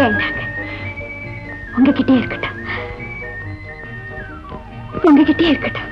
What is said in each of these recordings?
வேண்டாங்க உங்ககிட்டே இருக்கட்டும். உங்ககிட்டே இருக்கட்டும்.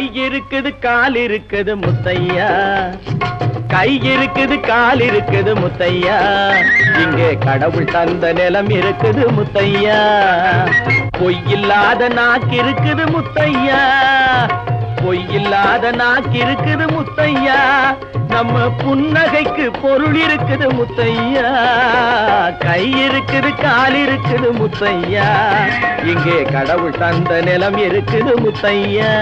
கை இருக்குது கால் இருக்குது முத்தையா. கை இருக்குது கால் இருக்குது முத்தையா. இங்கே கடவுள் தந்த நிலம் இருக்குது முத்தையா. பொய்யில்லாத நாக்கு இருக்குது முத்தையா. பொய்யில்லாத நாக்கு இருக்குது முத்தையா. நம்ம புன்னகைக்கு பொருள் இருக்குது முத்தையா. கை இருக்குது கால் இருக்குது முத்தையா. இங்கே கடவுள் தந்த நிலம் இருக்குது முத்தையா.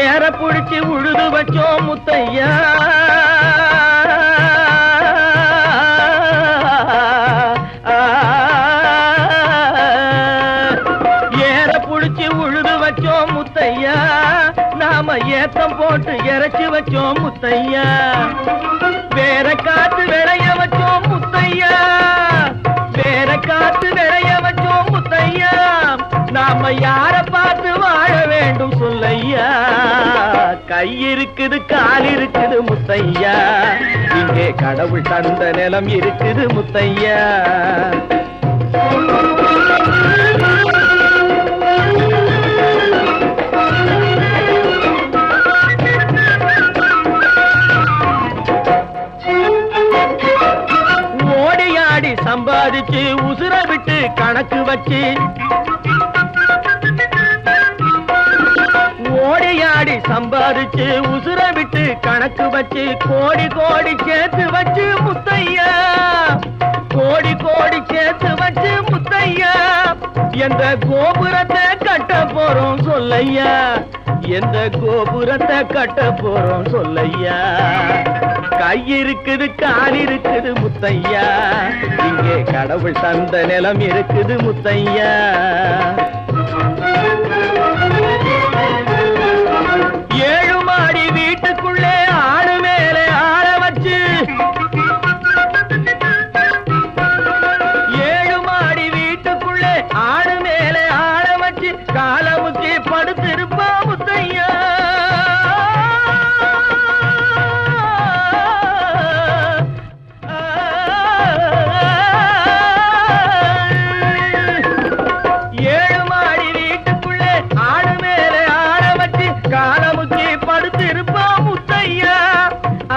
ஏற புடிச்சு உழுது வச்சோம் முத்தையா. ஏத்தம் போட்டு இறைச்சு வச்சோம் முத்தையா. வேற காத்து விளைய வச்சோம் முத்தையா. வேற காத்து விளைய வச்சோம் முத்தையா. நாம யார பார்த்து வாழ வேண்டும் சொல்லையா. கை இருக்குது கால் இருக்குது முத்தையா. இங்கே கடவுள் தந்த நிலம் இருக்குது முத்தையா. உசுர விட்டு கணக்கு வச்சு ஓடியாடி ஆடி சம்பாதிச்சு உசுர விட்டு கணக்கு வச்சு கோடி கோடி சேர்த்து வச்சு முத்தையா. கோடி கோடி சேர்த்து வச்சு முத்தையா. எந்த கோபுரத்தை கட்ட போறோம் சொல்லையா. எந்த கோபுரத்தை கட்ட போறோம் சொல்லையா. கை இருக்குது கால் இருக்குது முத்தையா. இங்கே கடவுள் தந்த நிலம் இருக்குது முத்தையா.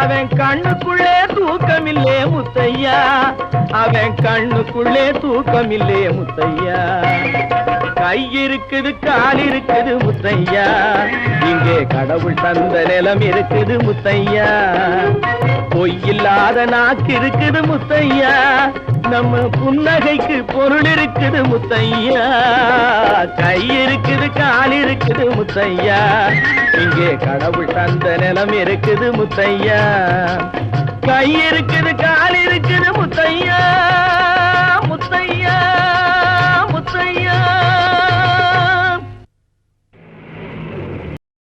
அவன் கண்ணுக்குள்ளே தூக்கமில்லே முத்தையா. அவன் கண்ணுக்குள்ளே தூக்கமில்லே முத்தையா. கை இருக்குது கால் இருக்குது முத்தையா. இங்கே கடவுள் தந்த நிலம் இருக்குது முத்தையா. பொய்யில்லாத நாக்கு இருக்குது முத்தையா. நம்ம புன்னகைக்கு பொருள் இருக்குது முத்தையா. கை இருக்குது கால் இருக்குது முத்தையா. இங்கே கடவுள் தந்த நிலம் இருக்குது முத்தையா. கை இருக்குது கால் இருக்குது